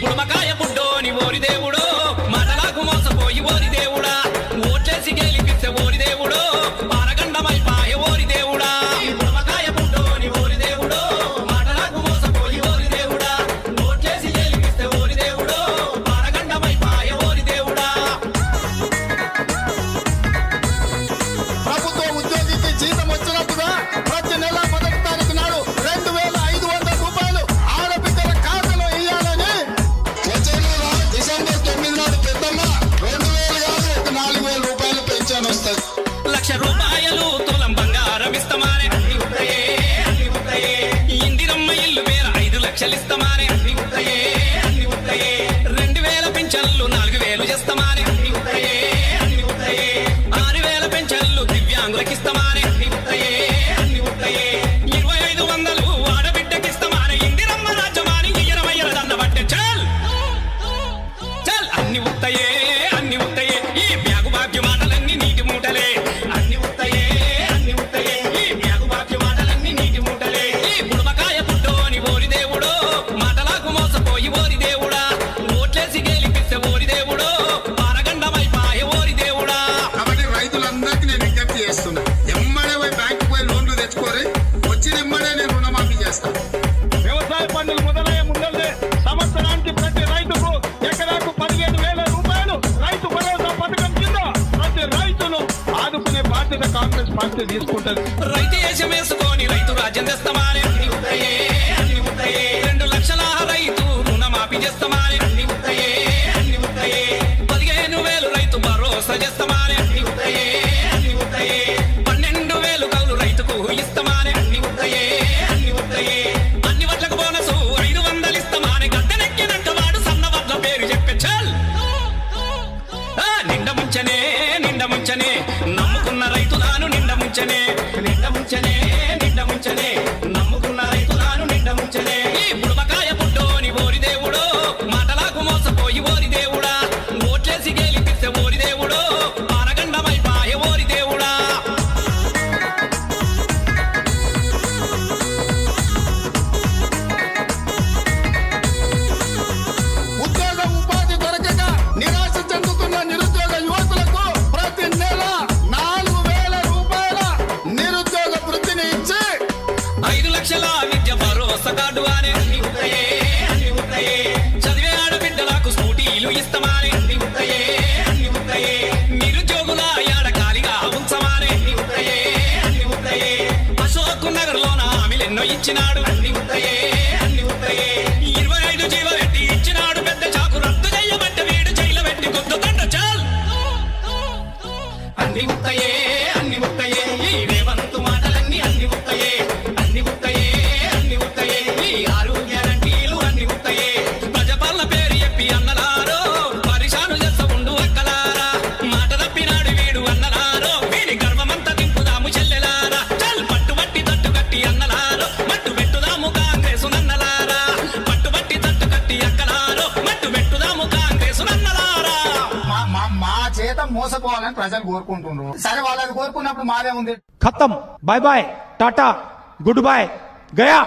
బుడుమకాయ బుడ్డోని ఓరి దేవుడో మరలాకు మోసపోయి ఓరి దేవుడు వేల రూపాయలు పెన్షన్ వస్తుంది లక్ష రూపాయలు తులం బంగారం ఇస్తామానే. అన్ని ఉంటాయే అన్ని ఉంటాయే. ఇందిరమ్మ ఇల్లు వేల ఐదు లక్షలు ఇస్తామానే. అన్ని ఉంటాయే అన్ని ఉంటాయే. రెండు వేల పెన్షన్లు నాలుగు వేలు చేస్తామానే. అన్ని ఉంటాయే అన్ని ఉంటాయే. ఆరు వేల పెన్షన్లు దివ్యాంగులకు ఇస్తామానే అన్ని ఉంటాయే అన్ని ఉంటాయే. చేస్తాం. వ్యవసాయ పనులు మొదలయ్యే ముందే సంవత్సరానికి ప్రతి రైతుకు ఎకరాకు పదిహేను వేల రూపాయలు రైతు భరోసా పథకం కింద ప్రతి రైతును ఆదుకునే బాధ్యత కాంగ్రెస్ పార్టీ తీసుకుంటది. రైతు వేషం వేసుకొని రైతు రాజ్యం తెస్తామని వచ్చినాడు. మోసపోవాలని ప్రజలు కోరుకుంటున్నారు. సరే వాళ్ళని కోరుకున్నప్పుడు మాదే ఉంది ఖతం. Bye bye Tata. Good bye Gaya.